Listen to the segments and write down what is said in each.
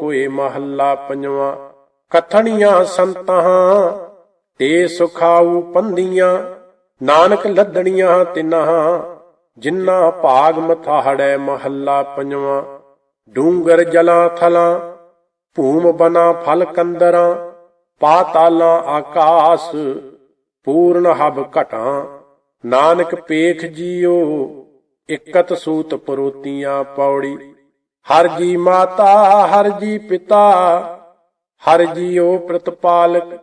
ਕੋਏ ਮਹੱਲਾ ਪੰਜਵਾਂ। ਕਥਣੀਆਂ ਸੰਤਾਂ, ਤੇ ਸੁਖਾਊ ਪੰਦੀਆਂ ਨਾਨਕ ਲੱਦਣੀਆਂ ਤਿਨਾਂ ਜਿਨ੍ਹਾਂ ਭਾਗ ਮਥਾੜੈ ਮਹੱਲਾ ਪੰਜਵਾਂ। ਡੂੰਗਰ ਜਲਾਂ ਥਲਾਂ, ਭੂਮ ਬਨਾ ਫਲ ਕੰਦਰਾਂ, ਪਾਤਾਲਾਂ ਆਕਾਸ, ਪੂਰਨ ਹਬ ਘਟਾਂ। ਨਾਨਕ ਪੇਖ ਜੀਓ, ਇਕਤ ਸੂਤ ਪਰੋਤੀਆਂ ਪੌੜੀ। ਹਰ ਜੀ ਮਾਤਾ, ਹਰ ਜੀ ਪਿਤਾ, ਹਰ ਜੀਓ ਪ੍ਰਤਪਾਲਕ,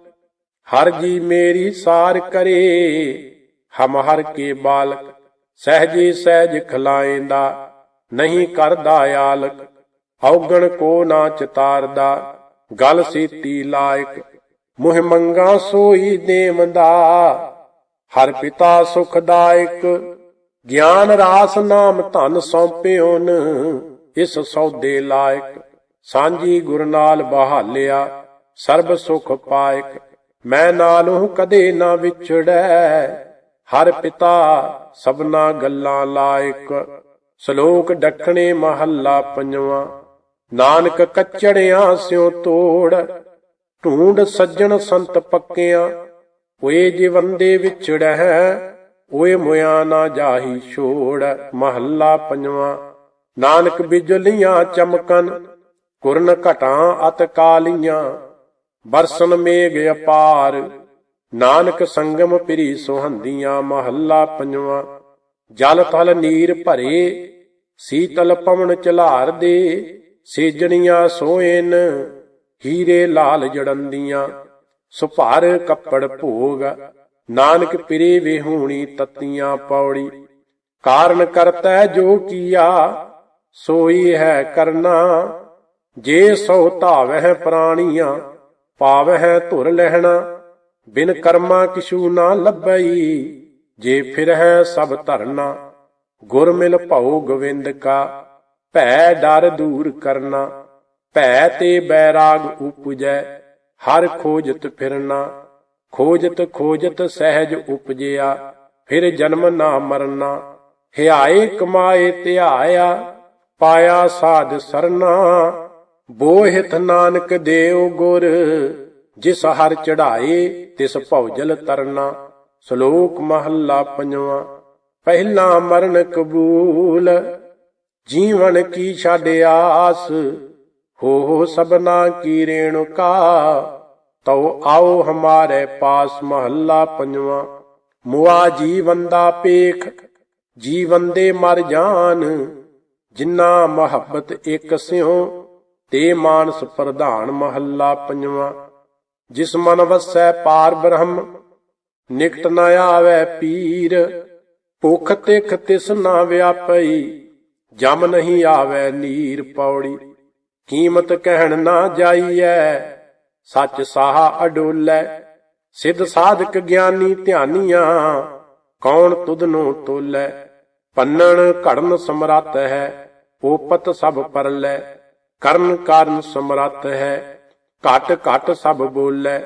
ਹਰ ਜੀ ਮੇਰੀ ਸਾਰ ਕਰੇ, ਹਮ ਹਰ ਕੇ ਬਾਲਕ, ਸਹਜੇ ਸਹਿਜ ਖਲਾਏਂਦਾ, ਨਹੀਂ ਕਰਦਾ ਆਲਕ, ਔਗਣ ਕੋ ਨਾ ਚਤਾਰਦਾ, ਗਲ ਸੀਤੀ ਲਾਇਕ, ਮੁਹ ਮੰਗਾ ਸੋਈ ਦੇਵੰਦਾ, ਹਰ ਪਿਤਾ ਸੁਖਦਾਇਕ, ਗਿਆਨ ਰਾਸ ਨਾਮ ਧਨ ਸੌਂਪਿਓਨ ਇਸ ਸੌਦੇ ਲਾਇਕ ਸਾਂਝੀ ਗੁਰ ਨਾਲ ਬਹਾਲਿਆ, ਸਰਬ ਸੁਖ ਪਾਇਕ। ਮੈਂ ਨਾਲੋਂ ਕਦੇ ਨਾ ਵਿਛੜੈ, ਹਰ ਪਿਤਾ ਸਭਨਾ ਗੱਲਾਂ ਲਾਇਕ। ਸ਼ਲੋਕ ਡੱਖਣੇ ਮਹੱਲਾ ਪੰਜਵਾਂ, ਨਾਨਕ ਕੱਚੜਿਆਂ ਸਿਉ ਤੋੜ, ਢੂੰਡ ਸੱਜਣ ਸੰਤ ਪੱਕਿਆਂ। ਓਏ ਜਿਵੰਦੇ ਵਿਛੜੈ, ਓਏ ਮੁਆ ਨਾ ਜਾਹੀ ਛੋੜ। ਮਹੱਲਾ ਪੰਜਵਾਂ ਨਾਨਕ ਬਿਜਲੀਆਂ ਚਮਕਨ ਕੁਰਨ ਘਟਾਂ ਅਤ ਕਾਲੀਆਂ, ਬਰਸਨ ਮੇਘ ਅਪਾਰ। ਨਾਨਕ ਸੰਗਮ ਪਿਰੀ ਸੁਹੰਦੀਆਂ ਮਹੱਲਾ ਪੰਜਵਾਂ, ਜਲ ਥਲ ਨੀਰ ਭਰੇ, ਸੀਤਲ ਪਵਨ ਚਲਾਰ ਦੇ, ਸੇਜਣੀਆਂ ਸੋਏਨ ਹੀਰੇ ਲਾਲ ਜੜੰਦੀਆਂ, ਸੁਭਾਰ ਕੱਪੜ ਭੋਗ। ਨਾਨਕ ਪਿਰੇ ਵਿਹੂਣੀ ਤਤੀਆਂ ਪੌੜੀ, ਕਾਰਨ ਕਰਤਾ ਜੋ ਕੀਆ ਸੋਈ ਹੈ ਕਰਨਾ, ਜੇ ਸੋ ਧਾਵਹਿ ਪ੍ਰਾਣੀਆਂ, ਪਾਵਹਿ ਧੁਰ ਲਹਿਣਾ, ਬਿਨ ਕਰਮਾ ਕਿਛੂ ਨਾ ਲੱਭਈ, ਜੇ ਫਿਰ ਹੈ ਸਭ ਧਰਨਾ, ਗੁਰ ਮਿਲ ਭਉ ਗੋਵਿੰਦ ਕਾ, ਭੈ ਡਰ ਦੂਰ ਕਰਨਾ, ਭੈ ਤੇ ਬੈਰਾਗ ਉਪਜੈ, ਹਰ ਖੋਜਤ ਫਿਰਨਾ, ਖੋਜਤ ਖੋਜਤ ਸਹਿਜ ਉਪਜਿਆ, ਫਿਰ ਜਨਮ ਨਾ ਮਰਨਾ, ਹਿਆਏ ਕਮਾਏ ਧਿਆਇਆ ਪਾਇਆ ਸਾਧ ਸਰਨਾ, ਬੋਹਿਤ ਨਾਨਕ ਦੇਵ ਗੁਰ, ਜਿਸ ਹਰ ਚੜਾਏ ਤਿਸ ਭਉਜਲ ਤਰਨਾ। ਸ਼ਲੋਕ ਮਹੱਲਾ ਪੰਜਵਾਂ, ਪਹਿਲਾ ਮਰਨ ਕਬੂਲ, ਜੀਵਨ ਕੀ ਛੱਡ ਆਸ ਹੋ ਹੋ ਸਬਨਾ ਕੀ ਰੇਣੁਕਾ। ਤਉ ਆਓ ਹਮਾਰੇ ਪਾਸ ਮਹੱਲਾ ਪੰਜਵਾਂ, ਮੁਆ ਜੀਵਨ ਦਾ ਪੇਖ, ਜੀਵਨ ਦੇ ਮਰ ਜਾਨ। ਜਿਨ੍ਹਾਂ ਮੁਹੱਬਤ ਇੱਕ ਸਿਉ, ਤੇ ਮਾਨਸ ਪ੍ਰਧਾਨ ਮਹੱਲਾ ਪੰਜਵਾਂ। ਜਿਸ ਮਨ ਵਸੈ ਪਾਰ ਬ੍ਰਹਮ, ਨਿਕਟ ਨ ਆਵੈ ਪੀਰ। ਭੁਖ ਤਿਖ ਤਿਸ ਨਾ ਵਿਆਪਈ, ਜਮ ਨਹੀਂ ਆਵੈ ਨੀਰ ਪੌੜੀ। ਕੀਮਤ ਕਹਿਣ ਨਾ ਜਾਈਐ, ਸੱਚ ਸਾਹਾ ਅਡੋਲੈ। ਸਿੱਧ ਸਾਧਕ ਗਿਆਨੀ ਧਿਆਨੀਆਂ, ਕੌਣ ਤੁਧ ਨੂੰ ਤੋਲੈ। ਪੰਨਣ ਘੜਨ ਸਮਰੱਥ ਹੈ ਉਪਤ ਸਭ ਪਰਲੈ, ਕਰਨ ਕਾਰਨ ਸਮਰੱਥ ਹੈ, ਘਟ ਘਟ ਸਭ ਬੋਲੈ,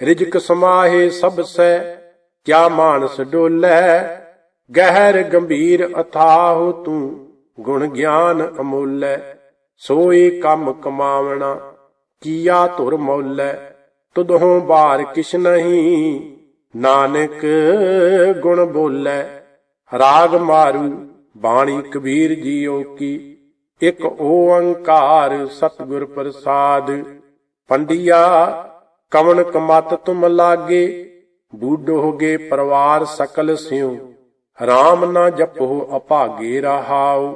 ਰਿਜਕ ਸਮਾਹੇ ਸਭ ਸੈ ਕਿਆ ਮਾਨਸ ਡੋਲੈ, ਗਹਿਰ ਗੰਭੀਰ ਅਥਾਹ ਤੂੰ ਗੁਣ ਗਿਆਨ ਅਮੋਲੈ, ਸੋਏ ਕੰਮ ਕਮਾਵਣਾ, ਕੀਆ ਧੁਰ ਮੌਲੈ ਤੁਧੋਂ ਬਾਰ ਕਿਛ ਨਹੀਂ, ਨਾਨਕ ਗੁਣ ਬੋਲੈ। ਰਾਗ ਮਾਰੂ ਬਾਣੀ ਕਬੀਰ ਜੀਓ ਕੀ, ਇਕ ਓੰਕਾਰ ਸਤਿਗੁਰ ਪ੍ਰਸਾਦ। ਪੰਡਿਆ, ਕਵਣ ਕਮਤ ਤੁਮ ਲਾਗੇ ਬੂਢੋਗੇ ਪਰਵਾਰ ਸਕਲ ਸਿਉ। RAM ਨਾ ਜਪੋ ਅਭਾਗੇ ਰਹਾਉ,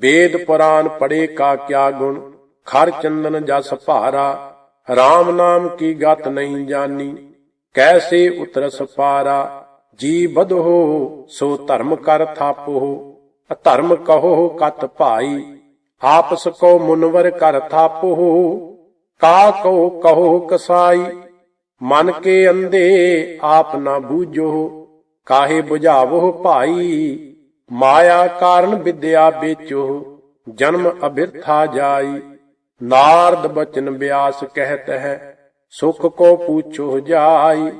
ਵੇਦ ਪੁਰਾਨ ਪੜੇ ਕਾ ਕਿਆ ਗੁਣ, ਖਰ ਚੰਦਨ ਜਸ ਭਾਰਾ। RAM ਨਾਮ ਕੀ ਗਤ ਨਹੀਂ ਜਾਨੀ, ਕੈਸੇ ਉਤਰਸ ਪਾਰਾ। ਜੀ ਬਧੋ ਸੋ ਧਰਮ ਕਰ ਥਾਪੋ ਅਧਰਮ ਕਹੋ ਕਤ ਭਾਈ, ਆਪਸ ਕੋ ਮੁਨਵਰ ਕਰ ਥਾਪੋ ਕਾ ਕੋ ਕਹੋ ਕਸਾਈ, ਮਨ ਕੇ ਅੰਦੇ ਆਪ ਨਾ ਬੂਝੋ ਕਾਹੇ 부ਝਾਵੋ ਭਾਈ, ਮਾਇਆ ਕਾਰਨ ਵਿਦਿਆ ਵੇਚੋ ਜਨਮ ਅਬਿਰਥਾ ਜਾਈ, ਨਾਰਦ ਬਚਨ ਬਿਆਸ ਕਹਿਤ ਹੈ, ਸੁਖ ਕੋ ਪੂਛੋ ਜਾਈ।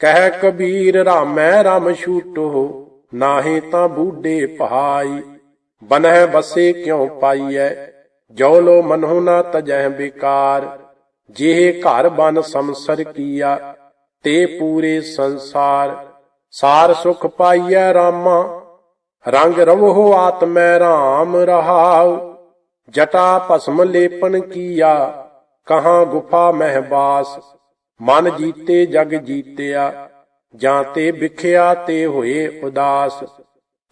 ਕਹਿ ਕਬੀਰ ਰਾਮੈ ਰਾਮ ਛੂਟੋ, ਨਾਹੀ ਤਾਂ ਬੂਡੇ ਪਹਾਈ। ਬਨਹਿ ਬਸੇ ਕਿਉ ਪਾਈਐ? ਜੋ ਲੋ ਮਨਹੁ ਨਾ ਤਜਹਿ ਬਿਕਾਰ। ਜਿਹ ਘਰ ਬਨ ਸੰਸਰ ਕੀਆ, ਤੇ ਪੂਰੇ ਸੰਸਾਰ। ਸਾਰ ਸੁਖ ਪਾਈਐ ਰਾਮਾ, ਰੰਗ ਰਵਹੁ ਆਤਮੈ ਰਾਮ ਰਹਾਉ। ਜਟਾ ਭਸਮ ਲੇਪਨ ਕੀਆ, ਕਹਾਂ ਗੁਫਾ ਮਹਿਬਾਸ ਮਨ ਜੀਤੇ, ਜਗ ਜੀਤਿਆ, ਜਾਂ ਤੇ ਵਿਖਿਆ ਤੇ ਹੋਏ ਉਦਾਸ।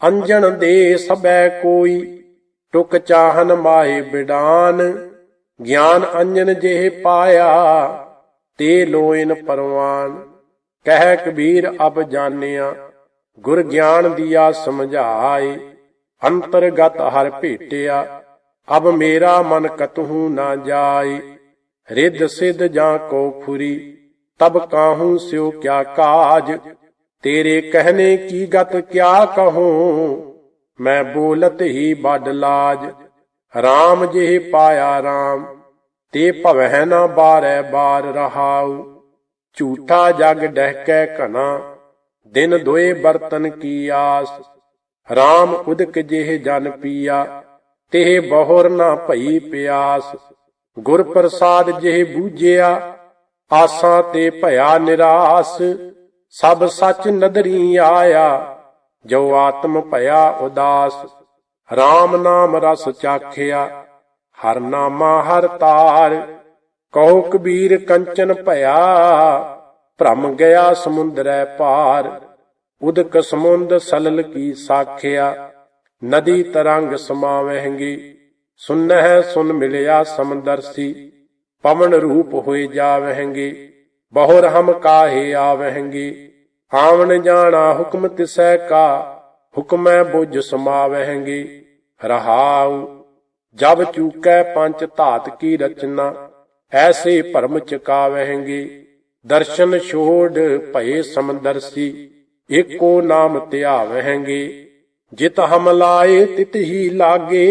ਅੰਜਣ ਦੇ ਸਬੈ ਕੋਈ, ਟੁਕ ਚਾਹਨ ਮਾਏ ਬਿਡਾਨ। ਗਿਆਨ ਅੰਜਨ ਜਿਹੇ ਪਾਇਆ, ਤੇ ਲੋਇਨ ਪਰਵਾਨ। ਕਹਿ ਕਬੀਰ, ਅਬ ਜਾਣਿਆ, ਗੁਰ ਗਿਆਨ ਦੀਆ ਸਮਝਾਏ। ਅੰਤਰਗਤ ਹਰ ਭੇਟਿਆ, ਅਬ ਮੇਰਾ ਮਨ ਕਤਹੂ ਨਾ ਜਾਏ। ਰਿੱਧ ਸਿੱਧ ਜਾਂ ਕੋ ਫੁਰੀ ਤਬ ਕਾਹੂ ਸਿਓ ਕਿਆ ਕਾਜ? ਤੇਰੇ ਕਹਿਨੇ ਕੀ ਗਤ ਕਿਆ ਕਹੂੰ? ਮੈਂ ਬੋਲਤ ਹੀ ਬਡ ਲਾਜ। RAM ਜਿਹ ਪਾਇਆ RAM ਤੇ ਭਵਹਿ ਨਾ ਬਾਰੈ ਬਾਰ ਰਹਾਉ। ਝੂਠਾ ਜਗ ਡਹਿਕੈ ਘਨਾ ਦਿਨ ਦੋਏ ਬਰਤਨ ਕੀ ਆਸ। RAM ਉਦਕ ਜਿਹ ਜਨ ਪੀਆ, ਤੇ ਬਹੁਰ ਨਾ ਭਈ ਪਿਆਸ। ਗੁਰ ਪ੍ਰਸਾਦ ਜਿਹ ਬੂਝਿਆ ਆਸਾਂ ਤੇ ਭਇਆ ਨਿਰਾਸ, ਸਭ ਸੱਚ ਨਦਰੀ ਆਇਆ, ਜੋ ਆਤਮ ਭਇਆ ਉਦਾਸ। RAM ਨਾਮ ਰਸ ਚਾਖਿਆ, ਹਰ ਨਾਮਾ ਹਰ ਤਾਰ। ਕਹੋ ਕਬੀਰ ਕੰਚਨ ਭਇਆ, ਭ੍ਰਮ ਗਿਆ ਸਮੁੰਦਰੈ ਪਾਰ। ਉਦਕ ਸਮੁੰਦ ਸਲਲ ਕੀ ਸਾਖਿਆ, ਨਦੀ ਤਰੰਗ ਸਮਾਵਹਿੰਗੀ। ਸੁਨਹਿ ਸੁਨ ਮਿਲਿਆ ਸਮਦਰਸੀ। ਪਵਨ ਰੂਪ ਹੋਏ ਜਾਵਹਿੰਗੇ, ਬਹੁਰ ਹਮ ਕਾਹੇ ਆਵਹਿੰਗੇ। ਆਵਣ ਜਾਣਾ ਹੁਕਮ ਤਿਸੈ ਕਾ, ਹੁਕਮੈ ਬੁਝ ਸਮਾਵਹਿੰਗੇ। ਰਹਾਉ, ਜਬ ਚੂਕੈ ਪੰਜ ਧਾਤ ਕੀ ਰਚਨਾ, ਐਸੇ ਭਰਮ ਚਕਾਵਹਿੰਗੇ। ਦਰਸ਼ਨ ਛੋੜ ਭਏ ਸਮਦਰਸੀ, ਏਕੋ ਨਾਮ ਧਿਆਵਹਿੰਗੇ। ਜਿਤ ਹਮ ਲਾਏ ਤਿਤ ਹੀ ਲਾਗੇ,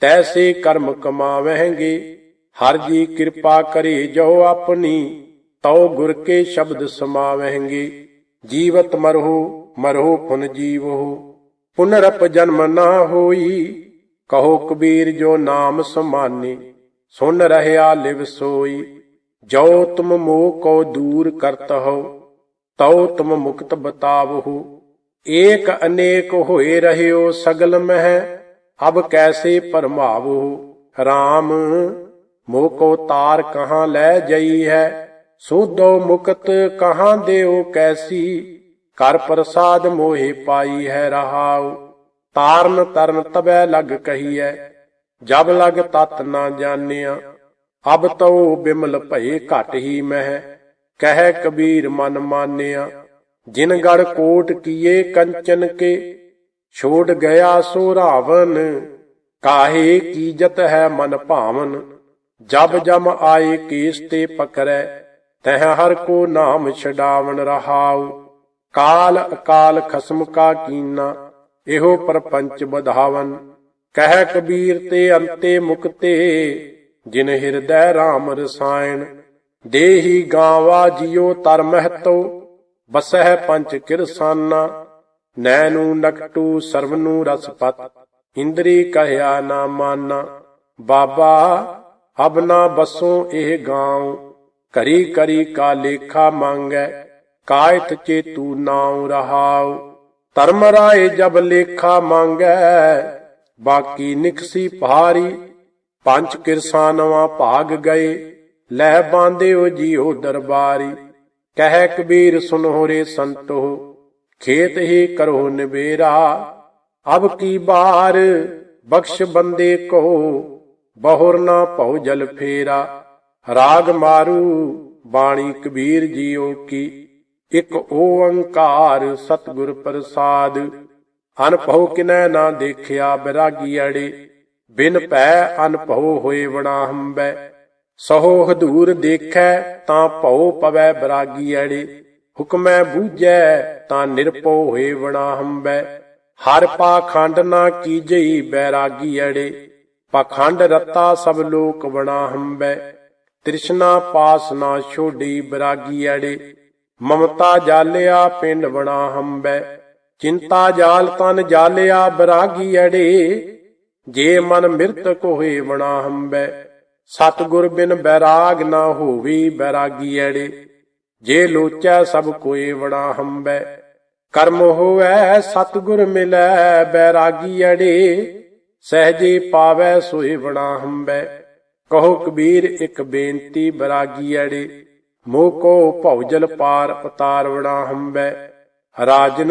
ਤੈਸੇ ਕਰਮ ਕਮਾਵਹਿੰਗੇ। ਹਰ ਜੀ ਕਿਰਪਾ ਕਰੇ ਜੋ ਆਪਣੀ, ਤਉ ਗੁਰ ਕੇ ਸ਼ਬਦ ਸਮਾਵਹਿੰਗੇ। ਜੀਵਤ ਮਰਹੁ ਮਰਹੁ ਪੁਨ ਜੀਵਹੁ। ਪੁਨਰਪ ਜਨਮ ਨਾ ਹੋਈ, ਕਹੋ ਕਬੀਰ ਜੋ ਨਾਮ ਸਮਾਨੇ। ਸੁਨ ਰਹਿਆ ਲਿਵ ਸੋਈ, ਜੋ ਤੁਮ ਮੋਹ ਕੋ ਦੂਰ ਕਰਤ ਹੋ, ਤਉ ਤੁਮ ਮੁਕਤ ਬਤਾਵਹੁ। ਏਕ ਅਨੇਕ ਹੋਏ ਰਹਿਓ ਸਗਲ ਮਹਿ, ਅਬ ਕੈਸੇ ਪਰਮਾਵਹੁ। ਰਾਮ ਮੋਹ ਕੋ ਤਾਰ ਕਹਾਂ ਲੈ ਜਈ ਹੈ, ਸੋਧੋ ਮੁਕਤ ਕਹਾਂ ਦੇਉ ਕੈਸੀ, ਕਰ ਪ੍ਰਸਾਦ ਮੋਹਿ ਪਾਈ ਹੈ ਰਹਾਉ, ਤਾਰਨ ਤਰਨ ਤਬੈ ਲਗ ਕਹੀਐ ਜਬ ਲਗ ਤਤ ਨਾ ਜਾਣਿਆ, ਅਬ ਤਉ ਬਿਮਲ ਭਏ ਘਟ ਹੀ ਮਹਿ, ਕਹਿ ਕਬੀਰ ਮਨ ਮਾਨਿਆ, ਜਿਨ ਗੜ ਕੋਟ ਕੀਏ ਕੰਚਨ ਕੇ, ਛੋੜ ਗਿਆ ਸੋ ਰਾਵਨ ਕਾਹੇ ਕੀਜਤ ਹੈ ਮਨ ਭਾਵਨ ਜਬ ਜਮ ਆਏ ਕੇਸ ਤੇ ਪਕਰੈ, ਤਹ ਹਰ ਕੋ ਨਾਮ ਛਡਾਵਣ ਰਹਾਉ। ਕਾਲ ਅਕਾਲ ਖਸਮ ਕਾ ਕੀਨਾ, ਇਹੋ ਪਰਪੰਚ ਬਧਾਵਨ ਕਹਿ ਕਬੀਰ ਤੇ ਅੰਤੇ ਮੁਕਤੇ, ਜਿਨ ਹਿਰਦੈ RAM ਰਸਾਇਣ। ਦੇਹੀ ਗਾਵਾ ਜਿਉ ਤਰ ਮਹਤੋ, ਬਸਹਿ ਪੰਚ ਕਿਰਸਾਨਾ ਨੈਨੂ ਨਕਟੂ ਸਰਵਨੂ ਰਸਪਤ, ਇੰਦਰੀ ਕਹਿਆ ਨਾ ਮਾਨਾ। ਬਾਬਾ ਅਬ ਨਾ ਬਸੋ ਇਹ ਗਾਉ ਕਰੀ ਕਰੀ ਕਾ ਲੇਖਾ ਮੰਗੈ ਕਾਇਤ ਚੇਤੂ ਨਾਉ ਰਹਾਉ। ਧਰਮ ਰਾਏ ਜਬ ਲੇਖਾ ਮੰਗੈ, ਬਾਕੀ ਨਿਕਸੀ ਭਾਰੀ, ਪੰਜ ਕਿਰਸਾਨਵਾ ਭਾਗ ਗਏ, ਲੈ ਬਾਂਧਿਓ ਜੀਓ ਦਰਬਾਰੀ। ਕਹਿ ਕਬੀਰ ਸੁਨੋ ਰੇ ਸੰਤੋ ਖੇਤ ਹੀ ਕਰੋ ਨਿਬੇਰਾ ਅਬ ਕੀ ਬਾਰ ਬਖਸ਼ ਬੰਦੇ ਕੋ ਬਹੁਰ ਨਾ ਭਉ ਜਲ ਫੇਰਾ। ਰਾਗ ਮਾਰੂ ਬਾਣੀ ਕਬੀਰ ਜੀਓ ਕੀ। ਇਕ ਓੰਕਾਰ ਸਤਿਗੁਰ ਪ੍ਰਸਾਦ। ਅਨਭਉ ਕਿਨੈ ਨਾ ਦੇਖਿਆ ਬਿਰਾਗੀ ਅੜੇ। ਬਿਨ ਭੈ ਅਨਭਉ ਹੋਏ ਵਣਾ ਹੰਬੈ। ਸਹੋ ਹਦੂਰ ਦੇਖੈ ਤਾਂ ਭਉ ਪਵੈ ਬਿਰਾਗੀ ਅੜੇ। ਹੁਕਮੈ ਬੂਝੈ ਤਾਂ ਨਿਰਭਉ ਹੋਏ ਵਣਾ ਹੰਬੈ। ਹਰ ਪਾਖੰਡ ਨਾ ਕੀਜਈ ਬੈਰਾਗੀ ਅੜੇ। ਪਖੰਡ ਰਤਾ ਸਭ ਲੋਕ ਬਣਾ ਹੰਬੈ, ਤ੍ਰਿਸ਼ਨਾ ਪਾਸ ਨਾ ਛੋਡੀ ਬਰਾਗੀ ਅੜੇ ਮਮਤਾ ਜਾਲਿਆ ਪਿੰਡ ਬਣਾ ਹੰਬੈ, ਚਿੰਤਾ ਜਾਲ ਤਨ ਜਾਲਿਆ ਬਿਰਾਗੀ ਅੜੇ ਜੇ ਮਨ ਮਿਰਤਕ ਹੋਏ ਬਣਾ ਹੰਬੈ, ਸਤਿਗੁਰ ਬਿਨ ਬੈਰਾਗ ਨਾ ਹੋਵੇ ਬੈਰਾਗੀ ਐੜੇ। ਜੇ ਲੋਚੈ ਸਭ ਕੋਏ ਬਣਾ ਹੰਬੈ, ਕਰਮ ਹੋਵੈ ਸਤਿਗੁਰ ਮਿਲੈ ਬੈਰਾਗੀ ਅੜੇ ਸਹਜੇ ਪਾਵੈ ਸੋਏ ਬਣਾ ਹੰਬੈ। ਕਹੋ ਕਬੀਰ, ਇੱਕ ਬੇਨਤੀ ਬੈਰਾਗੀ ਅੜੇ ਮੋਹ ਕੋ ਭਉਜਲ ਪਾਰ ਉਤਾਰ ਬਣਾ ਹੰਬੈ। ਰਾਜਨ